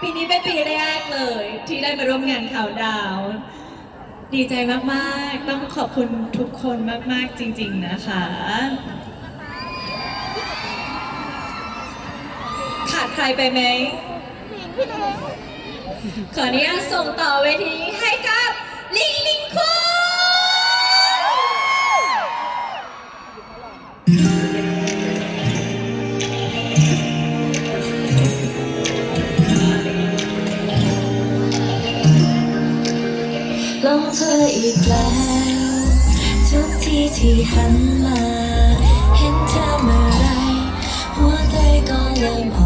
ปีนี้เป็นปีแรกเลย ที่ได้มาร่วมงานข่าวดาว ดีใจมากๆ ต้องขอบคุณทุกคนมากๆจริง ๆนะคะขาดใครไปไหมขออนุญาตส่งต่อเวทีให้กับลิงลิงควง ลองเธออีกแล้ว ทุกทีที่หันมา เห็นเธอเมื่อไรหัวใจก็เริ่มอ่อน